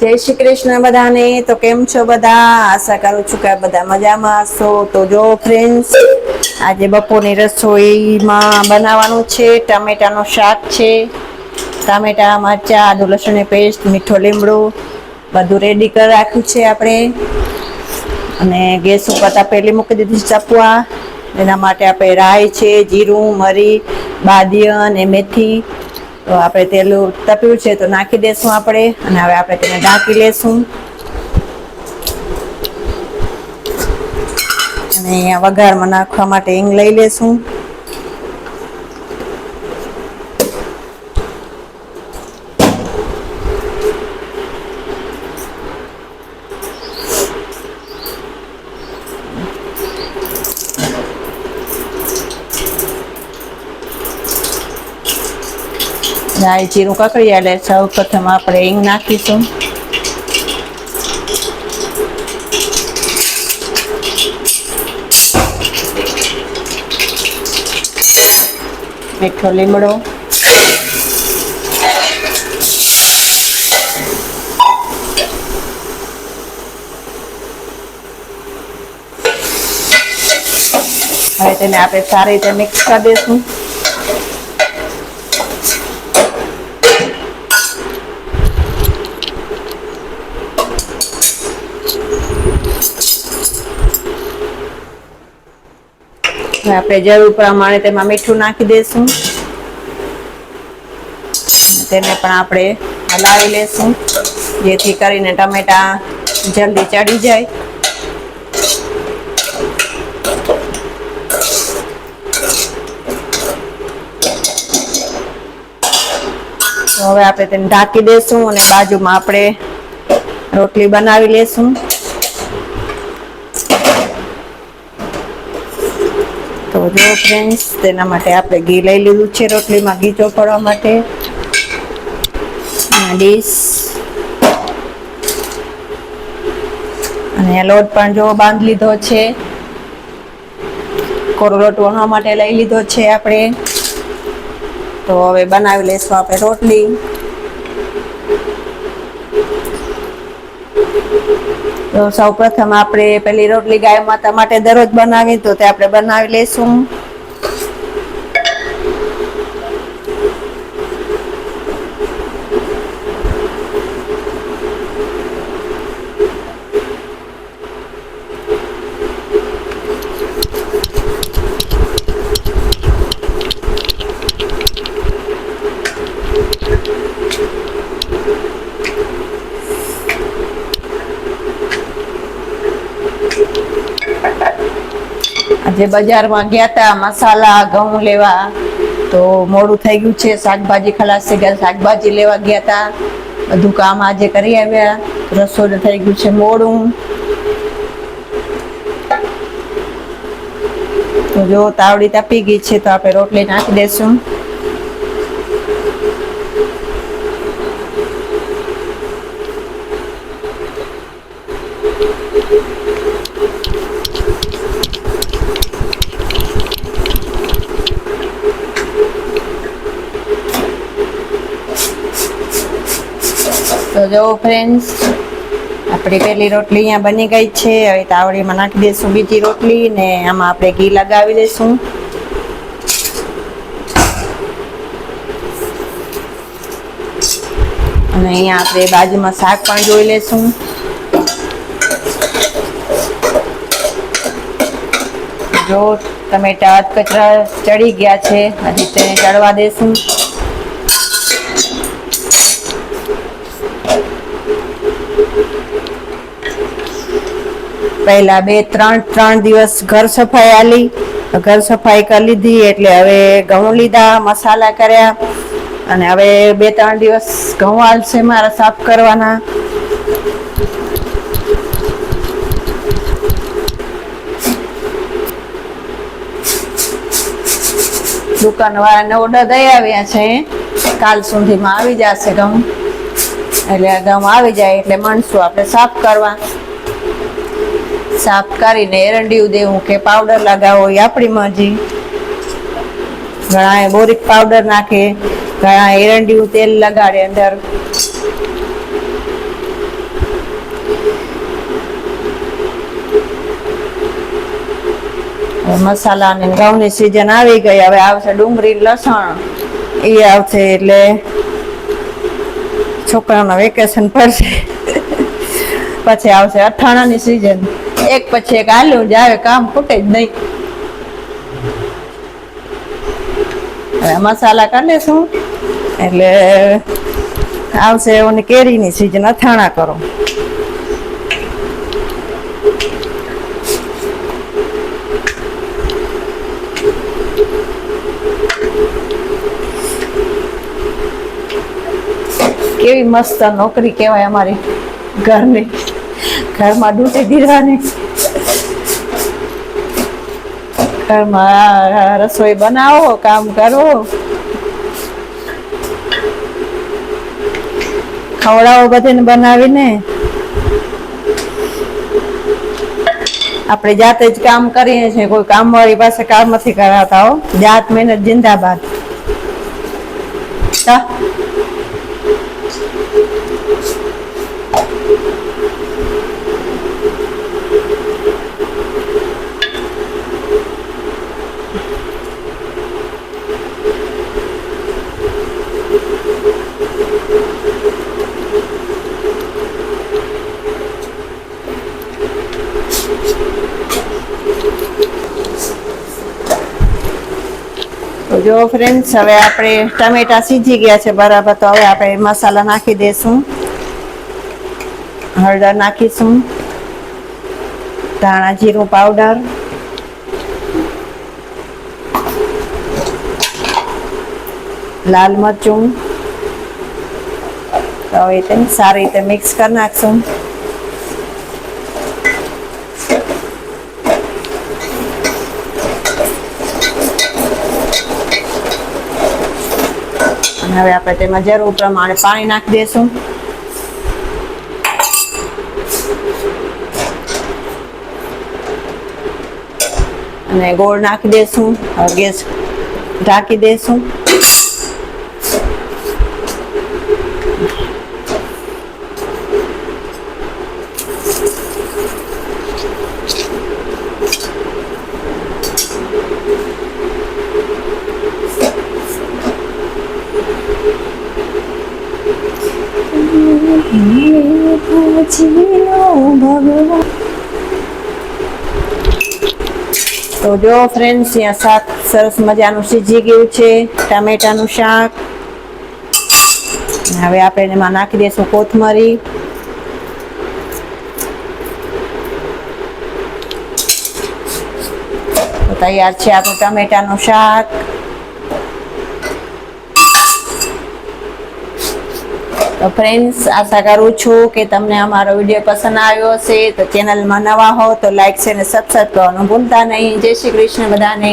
જય શ્રી કૃષ્ણ બધાને. તો કેમ છો બધા? આશા કરું છું કે બધા મજામાં હશો. તો જો ફ્રેન્ડ્સ આજે બપોરની રસોઈમાં બનાવવાનું છે. ટામેટાનું શાક છે. ટામેટા, મરચા, આદુ લસણની પેસ્ટ, મીઠો લીમડો, બધું રેડી કરી રાખ્યું છે આપણે. અને ગેસ ઉપર તપેલી મૂકી દીધી ચપવા. એના માટે આપણે રાઈ છે, જીરું, મરી, બાદિયન અને મેથી. તો આપણે તેલું તપ્યું છે તો નાખી દેશું આપણે અને હવે આપણે તેને ઢાંકી લેશું. અને અહીંયા વઘારમાં નાખવા માટે હિંગ લઈ લેશું. રાઈ જીરું કકડી એટલે સૌ પ્રથમ આપણે હિંગ નાખીશું. મીઠો લીમડો. હવે તેને આપણે સારી રીતે મિક્સ કરી દઈશું. હવે આપણે જરૂર પ્રમાણે તેમાં મીઠું નાખી દઈશું તેને પણ આપણે હલાવી લેશું, જેથી કરીને ટમેટા જલ્દી ચડી જાય. હવે આપણે તેને ઢાંકી દઈશું અને બાજુમાં આપણે રોટલી બનાવી લેશું. તો જો ફ્રેન્ડ્સ તેના માટે આપણે ઘી લઈ લીધું છે રોટલીમાં. ઘી ચોપડવા માટે. ડીશ અને લોટ પણ જો બાંધી લીધો છે. કોરો લોટ વણવા માટે લઈ લીધો છે આપણે. તો હવે બનાવી લઈશું આપણે રોટલી. તો સૌ પ્રથમ આપણે પેલી રોટલી ગાય માતા માટે દરરોજ બનાવી તો તે આપણે બનાવી લઈશું. આજે બજારમાં ગયા તા, મસાલા, ઘઉં લેવા, તો મોડું થઈ ગયું છે, શાકભાજી ખલાસ થઈ ગયા, શાકભાજી લેવા ગયા તા. બધું કામ આજે કરી આવ્યા રસોડ થઈ ગયું છે મોડું. તો જો તાવડી તપી ગઈ છે, તો આપણે રોટલી નાખી દેશું. તો જો ફ્રેન્ડ્સ આપણી પેલી રોટલી અહીંયા બની ગઈ છે. હવે તાવડીમાં નાખી દઈશું બીજી રોટલી ને આમાં આપણે ઘી લગાવી દઈશું. અને અહીંયા આપણે બાજુમાં શાક પણ જોઈ લેશું જો ટમેટા કચરા ચડી ગયા છે, હજી તેને ચડવા દેશું. પહેલા બે, ત્રણ ત્રણ દિવસ ઘર સફાઈ આલી. ઘર સફાઈ કરી લીધી એટલે હવે ઘઉં લીધા, મસાલા કર્યા અને હવે બે, ત્રણ દિવસ ઘઉં આલશે મારા સાફ કરવાના. દુકાન વાળાને ઓર્ડર દઈ આવ્યા છે. કાલ સુધીમાં આવી જશે ઘઉં. એટલે ઘઉં આવી જાય એટલે માણસું આપણે સાફ કરવા. સાફ કરીને એરંડિયું દેવું કે પાવડર લગાવો એ આપણી મરજી. ઘણા બોરિક પાવડર નાખે ઘણા એરંડિયું તેલ લગાડે અંદર. મસાલા અને ઘઉંની સિઝન આવી ગઈ, હવે આવશે ડુંગળી લસણ. એ આવશે એટલે છોકરાઓના વેકેશન પડશે. પછી આવશે અઠાણાની સિઝન એક પછી એક હાલ્યું જ આવે કામ ખૂટે જ નહીં. હવે મસાલા કરી લેશું એટલે આવશે ઓની કેરીની સિઝન અથાણા કરો. કેવી મસ્ત નોકરી કહેવાય અમારી ઘરની. ઘરમાં ડૂટી દીવાની ઘરમાં રસોઈ બનાવો, કામ કરો. ખવડાવો બધાને બનાવીને. આપણે જાતે જ કામ કરીએ છીએ, કોઈ કામવાળી પાસે કામ નથી કરાતા હો. જાત મહેનત જિંદાબાદ. જો ફ્રેન્ડ્સ હવે આપણે ટમેટા સીજી ગયા છે બરાબર, તો હવે આપણે મસાલા નાખી દઈશું હળદર નાખીશું. ધાણા જીરું પાવડર. લાલ મરચું. તો હવે તેને સારી રીતે મિક્સ કરી નાખશું. અને હવે આપણે તેમાં જરૂર પ્રમાણે પાણી નાખી દઈશું અને ગોળ નાખી દઈશું ગેસ ઢાંકી દઈશું તો જો ફ્રેન્ડ્સ ત્યાં શાક સરસ મજાનું સીજી ગયું છે, ટામેટાનું શાક. હવે આપણે એમાં નાખી દઈશું કોથમરી. તૈયાર છે આપણું ટામેટાનું શાક. તો ફ્રેન્ડ્સ આશા કરું છું કે તમને અમારો વીડિયો પસંદ આવ્યો હશે. તો ચેનલમાં નવા હો તો લાઇક છે અને સબસ્ક્રાઈબ કરવાનું ભૂલતા નહીં. જય શ્રી કૃષ્ણ બધાને.